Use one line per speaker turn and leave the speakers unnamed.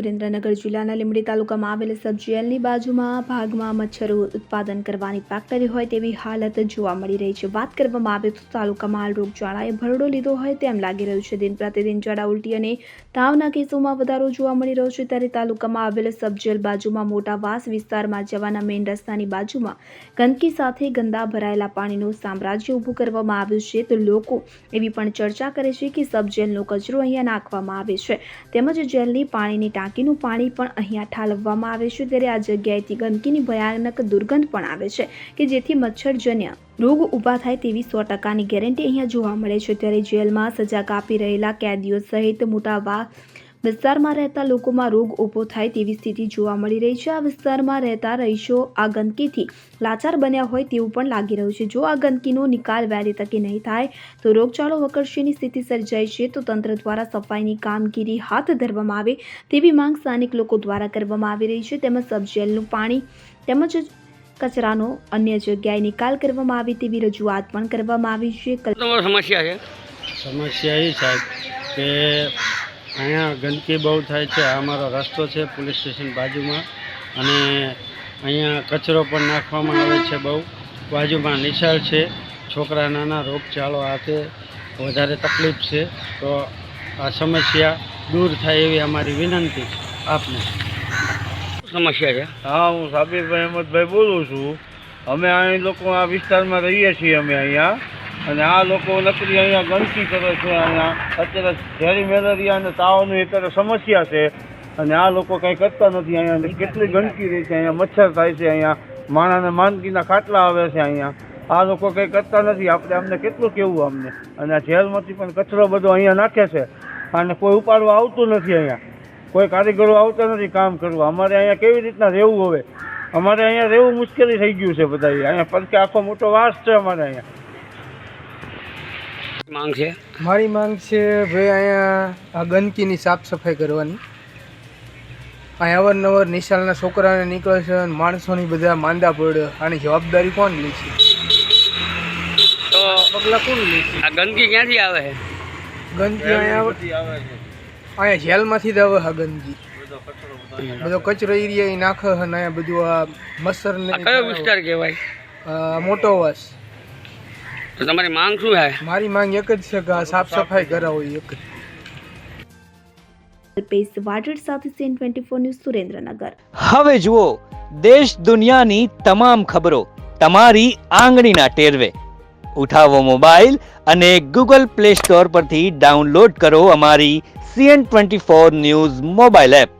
સુરેન્દ્રનગર જિલ્લાના લીંબડી તાલુકામાં આવેલ સબજેલની બાજુમાં ભાગમાં મચ્છરો ઉત્પાદન કરવાની ફેક્ટરી હોય તેવી હાલત જોવા મળી રહી છે. વાત કરવામાં આવે તો તાલુકામાં હાલ રોગચાળાએ ભરડો લીધો હોય તેમ લાગી રહ્યું છે. દિન પ્રતિદિન ઝાડા ઉલટી અને તાવના કેસોમાં વધારો જોવા મળી રહ્યો છે. ત્યારે તાલુકામાં આવેલ સબજેલ બાજુમાં મોટા વાસ વિસ્તારમાં જવાના મેઇન રસ્તાની બાજુમાં ગંદકી સાથે ગંદા ભરાયેલા પાણીનું સામ્રાજ્ય ઊભું કરવામાં આવ્યું છે. તો લોકો એવી પણ ચર્ચા કરે છે કે સબ જેલનો કચરો અહીંયા નાખવામાં આવે છે. તેમજ જેલની પાણીની ટાંકીનું પાણી પણ અહીંયા ઠાલવવામાં આવે છે. ત્યારે આ જગ્યાએથી ગંદકીની ભયાનક દુર્ગંધ પણ આવે છે કે જેથી મચ્છરજન્ય રોગ ઊભા થાય તેવી સો ટકાની ગેરંટી અહીંયા જોવા મળે છે. ત્યારે જેલમાં સજા કાપી રહેલા કેદીઓ સહિત મોટા વા વિસ્તારમાં રહેતા લોકોમાં રોગ ઊભો થાય તેવી સ્થિતિ જોવા મળી રહી છે. આ વિસ્તારમાં રહેતા રહીશો આ ગંદકીથી લાચાર બન્યા હોય તેવું પણ લાગી રહ્યું છે. જો આ ગંદકીનો નિકાલ વહેલી તકે નહીં થાય તો રોગચાળો વકરશેની સ્થિતિ સર્જાય છે. તો તંત્ર દ્વારા સફાઈની કામગીરી હાથ ધરવામાં આવે તેવી માંગ સ્થાનિક લોકો દ્વારા કરવામાં આવી રહી છે. તેમજ સબજેલનું પાણી તેમજ કચરાનો અન્ય જગ્યાએ નિકાલ કરવામાં આવે તેવી રજૂઆત પણ કરવામાં આવી છે.
સમસ્યા છે?
સમસ્યા એ સાહેબ કે અહીંયા ગંદકી બહુ થાય છે. આ અમારો રસ્તો છે પોલીસ સ્ટેશન બાજુમાં. અને અહીંયા કચરો પણ નાખવામાં આવે છે બહુ. બાજુમાં નિશાળ છે. છોકરા નાના રોગચાળો આ તે વધારે તકલીફ છે. તો આ સમસ્યા દૂર થાય એવી અમારી વિનંતી આપને?
સમસ્યા છે?
હા હું સાબિર અહેમદભાઈ બોલું છું. અમે અહીં લોકો આ વિસ્તારમાં રહીએ છીએ અમે અહીંયા. અને આ લોકો નકરી અહીંયા ગંદકી કરે છે, અહીંયા અત્યારે ઝેરી મેલેરિયા અને તાવની અત્યારે સમસ્યા છે. અને આ લોકો કંઈ કરતા નથી અહીંયા કેટલી ગંદકી રહી છે, અહીંયા મચ્છર થાય છે, અહીંયા માણાને માંદગીના ખાટલા આવે છે અહીંયા. આ લોકો કંઈ કરતા નથી, આપણે અમને કેટલું કેવું અમને? અને આ ઝેરમાંથી પણ કચરો બધો અહીંયા નાખે છે. અને કોઈ ઉપાડવા આવતું નથી અહીંયા. કોઈ કારીગરો આવતા નથી કામ કરવા. અમારે અહીંયા કેવી રીતના રહેવું હવે? અમારે અહીંયા રહેવું મુશ્કેલી થઈ ગયું છે બધા અહીંયા પડકે આખો મોટો વાસ છે અમારે અહીંયા.
માંગ છે?
મારી માંગ છે ભાઈ અહીંયા આ ગંદકીની સાફ સફાઈ કરવાની. અહીં અવારનવાર નિશાળના છોકરાને નીકળે છે અને માણસોની બધા માંદા પડે. આની જવાબદારી કોણ લે છે?
તો
પગલાં કોણ લે છે?
આ ગંદકી ક્યાંથી આવે? છે
ગંદકી અહીંયા અહીંયા જેલમાંથી જ આવે આ ગંદકી. બધો કચરો એરિયા નાખે અને અહીંયા બધું આ
મચ્છર કયો વિસ્તાર કહેવાય?
મોટો વાસ.
તો તમારી માંગ શું છે
મારી માંગ એક જ છે કે સાફ સફાઈ કરાવો એક
અલ્પેશ વાડેડ સાથે CN twenty four news Surendranagar.
હવે જુઓ દેશ દુનિયાની તમામ ખબરો તમારી આંગળીના ટેરવે. ઉઠાવો મોબાઈલ અને ગૂગલ પ્લે સ્ટોર પરથી ડાઉનલોડ કરો અમારી CN twenty four news mobile app.